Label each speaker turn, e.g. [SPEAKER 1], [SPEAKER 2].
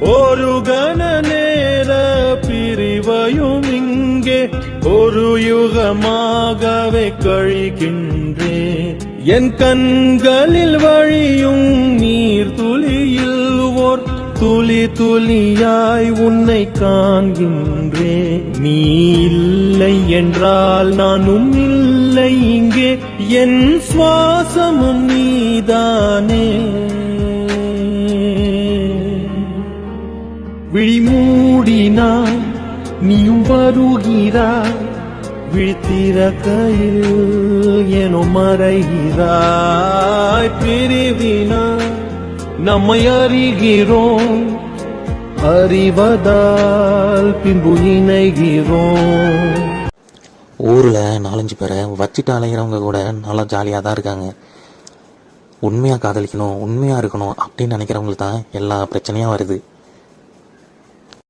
[SPEAKER 1] ஒரு கண நேர பிரிவையும் இங்கே ஒரு யுகமாகவே கழிக்கின்றேன் என் கண்களில் வழியும் நீர் துளியில் ஓர் துளி துளியாய் உன்னை காண்கின்றேன் நீ இல்லை என்றால் நானும் இல்லை இங்கே. என் சுவாசமும் நீதானே. விழிமூடினாய் நீயும் வருகிறாய். விழித்திறக்கையில் எனோ மறைகிறாய். பிரிவினாய் நம்மை அறிகிறோம் அறிவதால் பின்பு இணைகிறோம்.
[SPEAKER 2] ஊரில் நாலஞ்சு பேரை வச்சுட்டு அலைகிறவங்க கூட நல்லா ஜாலியாக தான் இருக்காங்க. உண்மையாக காதலிக்கணும் உண்மையாக இருக்கணும் அப்படின்னு நினைக்கிறவங்களுக்கு தான் எல்லா பிரச்சனையும் வருது.